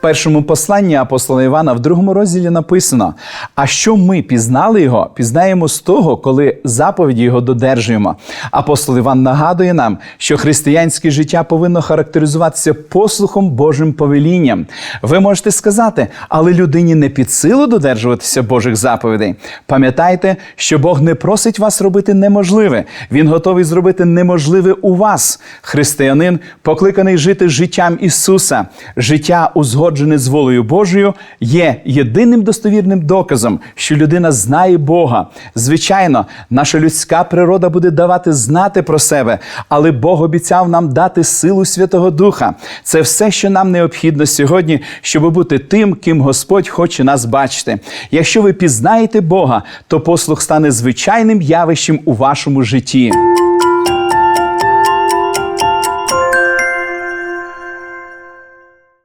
першому посланні апостола Івана в другому розділі написано: А що ми пізнали його, пізнаємо з того, коли заповіді його додержуємо. Апостол Іван нагадує нам, що християнське життя повинно характеризуватися послухом Божим повелінням. Ви можете сказати, але людині не під силу додержуватися Божих заповідей. Пам'ятайте, що Бог не просить вас робити неможливе. Він готовий зробити неможливе у вас. Християнин покликаний жити життям Ісуса. Життя, узгоджене з волею Божою, є єдиним достовірним доказом, що людина знає Бога. Звичайно, наша людська природа буде давати знати про себе, але Бог обіцяв нам дати силу Святого Духа. Це все, що нам необхідно сьогодні, щоб бути тим, ким Господь хоче нас бачити. Якщо ви пізнаєте Бога, то послух стане звичайним явищем у вашому житті.